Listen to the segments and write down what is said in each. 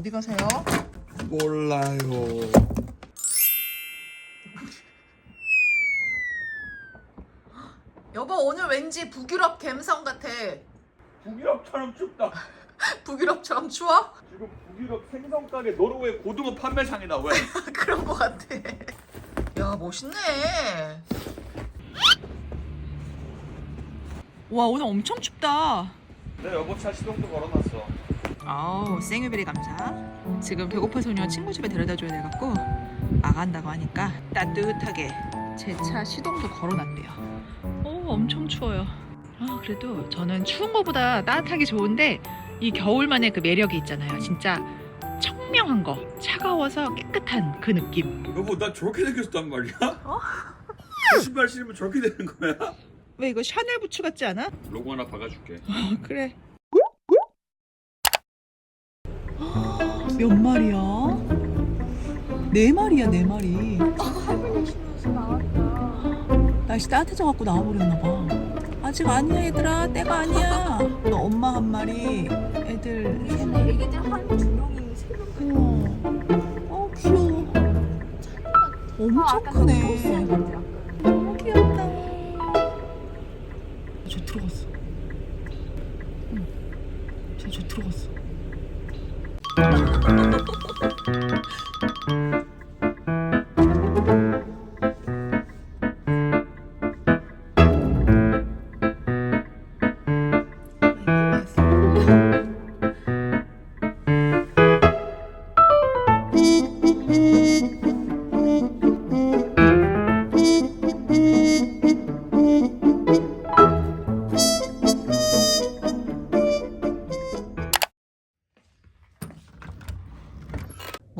어디 가세요? 몰라요. 여보 오늘 왠지 북유럽 갬성 같아. 북유럽처럼 춥다. 북유럽처럼 추워? 지금 북유럽 생선 가게 노르웨이 고등어 판매상이다 왜? 그런 거 같아. 야 멋있네. 와 오늘 엄청 춥다. 내 여보 차 시동도 걸어놨어. 아우 생유베리 감사. 지금 배고파 소녀 친구 집에 데려다 줘야 돼갖고 나간다고 하니까 따뜻하게 제 차 시동도 걸어놨대요. 오 엄청 추워요. 아 그래도 저는 추운 거보다 따뜻하기 좋은데 이 겨울만의 그 매력이 있잖아요. 진짜 청명한 거, 차가워서 깨끗한 그 느낌. 여보 나 저렇게 생겼단 말이야? 어? 신발 신으면 저렇게 되는 거야? 왜 이거 샤넬 부츠 같지 않아? 로고 하나 박아줄게. 그래. 몇 마리야? 네 마리야, 네 마리. 날씨 따뜻해져 갖고 나와버렸나 봐. 아직 아니야, 얘들아. 때가 아니야. 너 엄마 한 마리, 애들 세 마리. 명. 어, 어 귀여워. 엄청 크네. 아까. 너무 귀엽다. 저 들어갔어. フフ。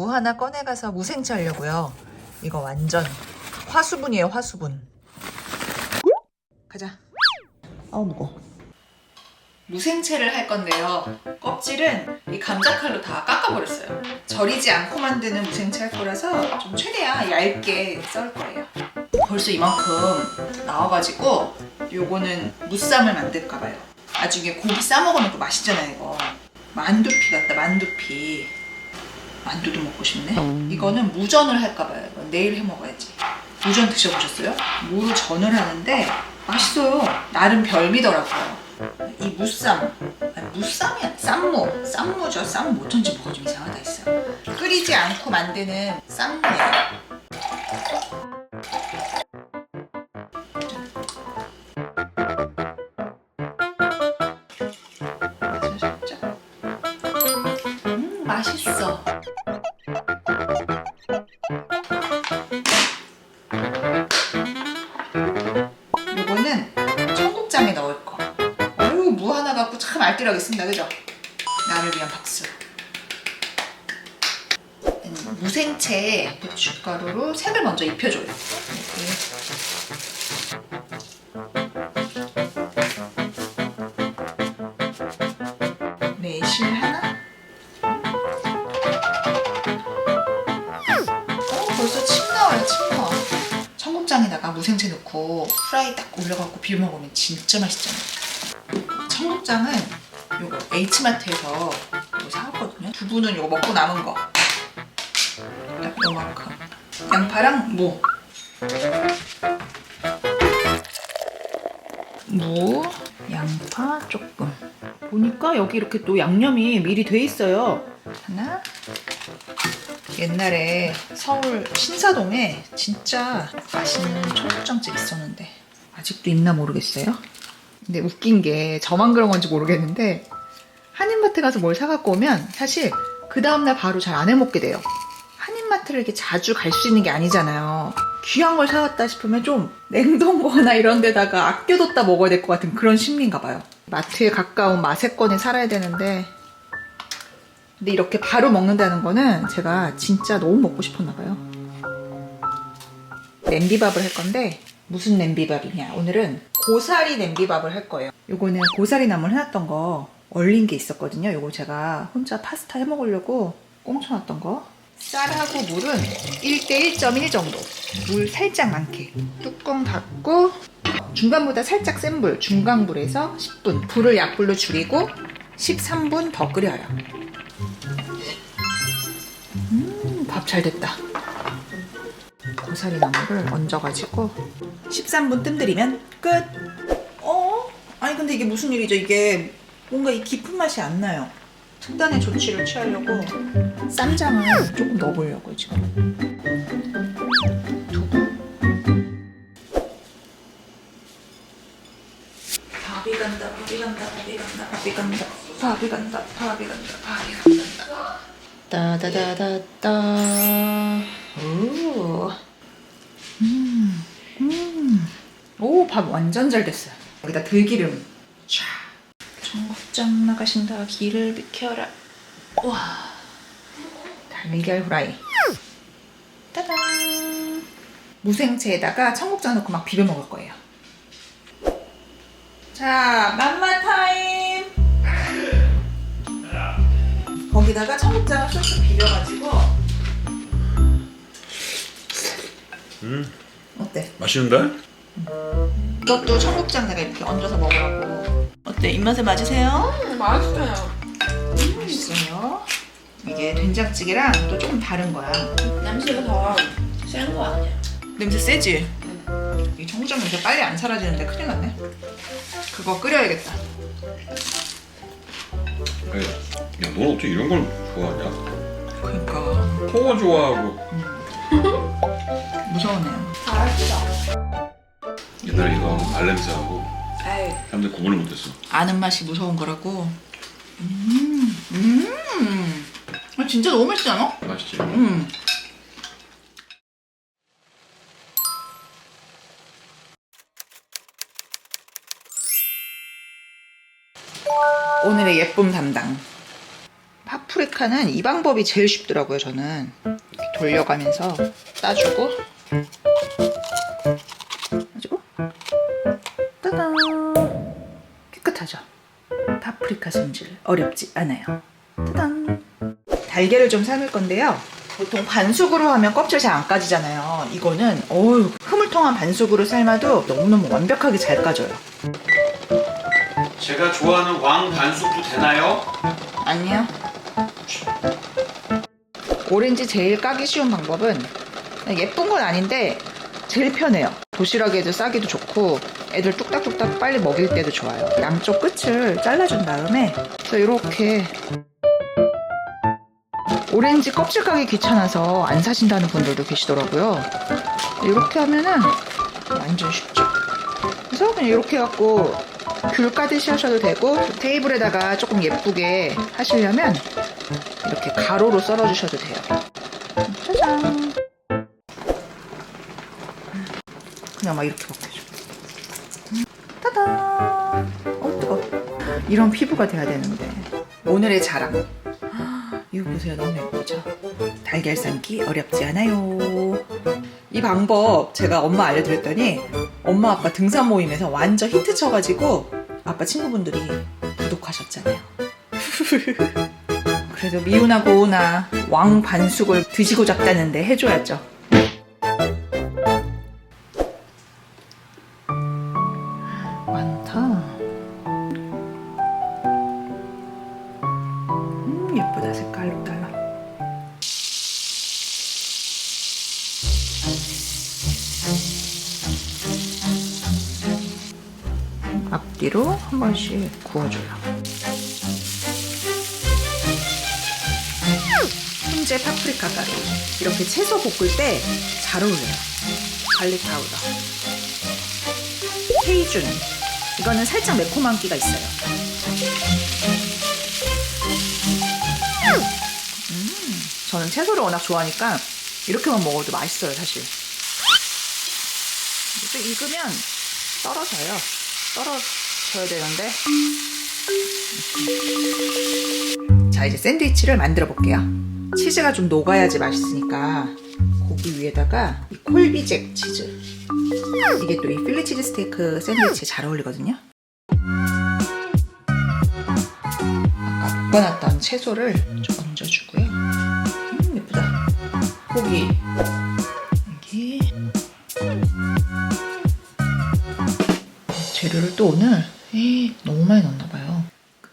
무 하나 꺼내가서 무생채 하려고요. 이거 완전 화수분이에요, 화수분. 가자. 아우 무거. 무생채를 할 건데요. 껍질은 이 감자칼로 다 깎아버렸어요. 절이지 않고 만드는 무생채 할 거라서 좀 최대한 얇게 썰 거예요. 벌써 이만큼 나와가지고 요거는 무쌈을 만들까 봐요. 나중에 고기 싸 먹으면 또 맛있잖아요, 이거. 만두피 같다, 만두피. 만두도 먹고 싶네. 이거는 무전을 할까 봐요. 이거 내일 해 먹어야지. 무전 드셔보셨어요? 무로 전을 하는데 맛있어요. 나름 별미더라고요. 이 무쌈, 아니, 무쌈이 아니라 쌈무, 쌈무죠. 쌈무 어쩐지 뭐가 좀 이상하다 했어요. 끓이지 않고 만드는 쌈무예요. 참 알뜰하겠습니다, 그죠? 나를 위한 박수. 음, 무생채에 고춧가루로 색을 먼저 입혀줘요. 이렇게. 매실 하나. 어, 벌써 침 나와요, 침 나와. 청국장에다가 무생채 넣고 프라이 딱 올려갖고 비벼 먹으면 진짜 맛있잖아요. 청국장은 요거 H마트에서 이거 사왔거든요. 두부는 요거 먹고 남은 거. 딱 요만큼. 양파랑 무. 무, 양파 조금. 보니까 여기 이렇게 또 양념이 미리 돼 있어요. 하나, 옛날에 서울 신사동에 진짜 맛있는 청국장집 있었는데 아직도 있나 모르겠어요. 근데 웃긴 게 저만 그런 건지 모르겠는데 한인마트 가서 뭘 사갖고 오면 사실 그 다음날 바로 잘 안 해먹게 돼요. 한인마트를 이렇게 자주 갈 수 있는 게 아니잖아요. 귀한 걸 사왔다 싶으면 좀 냉동고나 이런 데다가 아껴뒀다 먹어야 될 것 같은 그런 심리인가 봐요. 마트에 가까운 마세권에 살아야 되는데 근데 이렇게 바로 먹는다는 거는 제가 진짜 너무 먹고 싶었나 봐요. 냄비밥을 할 건데 무슨 냄비밥이냐? 오늘은 고사리 냄비밥을 할 거예요. 요거는 고사리 나물 해놨던 거 얼린 게 있었거든요. 요거 제가 혼자 파스타 해 먹으려고 꽁쳐놨던 거. 쌀하고 물은 1대 1.1 정도. 물 살짝 많게. 뚜껑 닫고 중간보다 살짝 센 불, 중강불에서 10분. 불을 약불로 줄이고 13분 더 끓여요. 밥잘 됐다. 고사리 나물을 얹어가지고 13분 뜸들이면 끝. 어? 아니 근데 이게 무슨 일이죠? 이게 뭔가 이 깊은 맛이 안 나요. 특단의 조치를 취하려고 쌈장을 조금 넣어보려고 지금. 두부. 밥이 간다, 밥이 간다, 밥이 간다, 밥이 간다, 밥이 간다, 밥이 간다, 밥이 간다. 따다다다따. 오. 음, 음. 오, 밥 완전 잘 됐어요. 여기다 들기름. 쫙. 청국장 나가신다. 기를 비켜라. 와. 달걀 후라이. 따단. 무생채에다가 청국장 넣고 막 비벼 먹을 거예요. 자, 맘마 타임. 거기다가 청국장을 쏙쏙 비벼가지고. 음 어때? 맛있는데? 이것도 청국장 내가 이렇게 얹어서 먹으라고. 어때? 입맛에 맞으세요? 음, 맛있어요. 맛있어요. 이게 된장찌개랑 또 조금 다른 거야. 냄새가 더센거 아니야? 냄새 세지? 이 청국장 냄새 빨리 안 사라지는데 큰일 났네. 그거 끓여야겠다. 아니, 야, 넌 어떻게 이런 걸 좋아하냐? 그러니까 홍어 좋아하고 무서우네요. 잘했어. 옛날에 이거 발냄새하고. 사람들 구분을 못했어 아는 맛이 무서운 거라고. 음, 음. 아, 진짜 너무 맛있지 않아? 맛있지? 음. 오늘의 예쁨 담당. 파프리카는 이 방법이 제일 쉽더라고요, 저는. 이렇게 돌려가면서 따주고. 어렵지 않아요. 따단. 달걀을 좀 삶을 건데요. 보통 반숙으로 하면 껍질 잘 안 까지잖아요. 이거는 어우 흐물통한 반숙으로 삶아도 너무너무 완벽하게 잘 까져요. 제가 좋아하는 왕 반숙도 되나요? 아니요. 오렌지 제일 까기 쉬운 방법은 예쁜 건 아닌데 제일 편해요. 도시락에도 싸기도 좋고 애들 뚝딱뚝딱 빨리 먹일 때도 좋아요. 양쪽 끝을 잘라준 다음에 그래서 이렇게 오렌지 껍질 까기 귀찮아서 안 사신다는 분들도 계시더라고요. 이렇게 하면은 완전 쉽죠. 그래서 그냥 이렇게 해갖고 귤 까듯이 하셔도 되고 테이블에다가 조금 예쁘게 하시려면 이렇게 가로로 썰어 주셔도 돼요. 짜잔. 그냥 막 이렇게 먹혀줘. 따단. 어 뜨거. 이런 피부가 돼야 되는데 오늘의 자랑. 이거 보세요 너무 예쁘죠? 달걀 삶기 어렵지 않아요. 이 방법 제가 엄마 알려드렸더니 엄마 아빠 등산 모임에서 완전 히트 쳐가지고 아빠 친구분들이 구독하셨잖아요. 그래도 미우나 고우나 왕 반숙을 드시고 잡다는데 해줘야죠. 많다. 음 예쁘다 색깔로 달라. 앞뒤로 한 번씩 구워줘요. 훈제 파프리카 가루 이렇게 채소 볶을 때 잘 어울려요. 갈릭 파우더. 헤이준 이거는 살짝 매콤한 기가 있어요. 음, 저는 채소를 워낙 좋아하니까 이렇게만 먹어도 맛있어요, 사실. 또 익으면 떨어져요. 떨어져야 되는데. 자, 이제 샌드위치를 만들어 볼게요. 치즈가 좀 녹아야지 맛있으니까 고기 위에다가 이 콜비잭 치즈. 이게 또 이 필리 치즈 스테이크 샌드위치에 잘 어울리거든요. 아까 볶아놨던 채소를 좀 얹어주고요. 음, 예쁘다. 고기. 여기. 재료를 또 오늘 에이, 너무 많이 넣었나 봐요.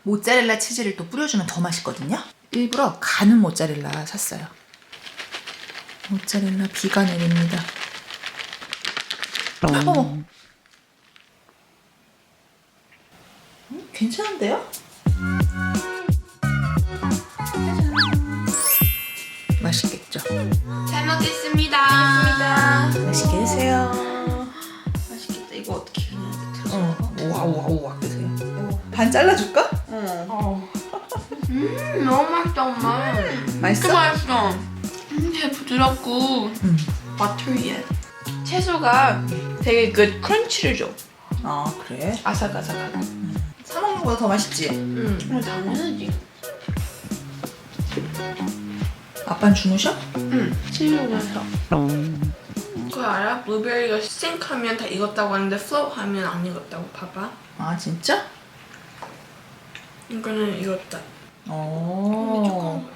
모짜렐라 치즈를 또 뿌려주면 더 맛있거든요. 일부러 가는 모짜렐라 샀어요. 모짜렐라 비가 내립니다. 어머. 음, 괜찮은데요? 맛있겠죠? 잘 먹겠습니다. 맛있게 드세요. 맛있겠다. 이거 어떻게 그냥 이렇게 어, 우와 우와 우와 드세요. 반 잘라줄까? 어. 음, 너무 맛있다, 엄마. 맛있어? 진짜 맛있어. 음, 되게 부드럽고 응. 버터리해. 채소가 되게 그 크런치를 줘. 아 그래? 아삭아삭하고. 사 먹는 거보다 더 맛있지? 응. 음, 당연하지. 아빠는 주무셔? 응. 치우면서. 그거 알아? 블루베리가 생하면 다 익었다고 하는데 플로우 하면 안 익었다고 봐봐. 아 진짜? 이거는 익었다. 어.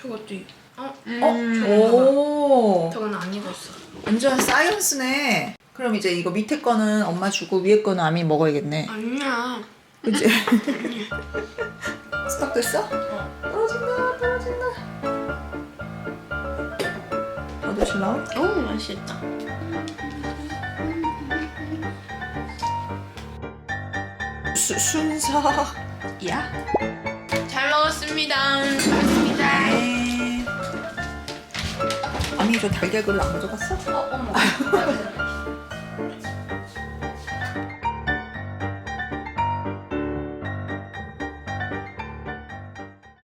저것도 익. 어? 어? 음. 오. 저건 안 익었어. 완전 사이언스네. 그럼 이제 이거 밑에 거는 엄마 주고 위에 거는 아미 먹어야겠네. 아니야. 그치? 스탑 됐어? 떨어진다, 떨어진다. 더 드실라고? 너무 맛있다. 수, 순서. 야. 잘 먹었습니다. 아미 저 달걀 그릇 안 가져갔어? 어, 어머.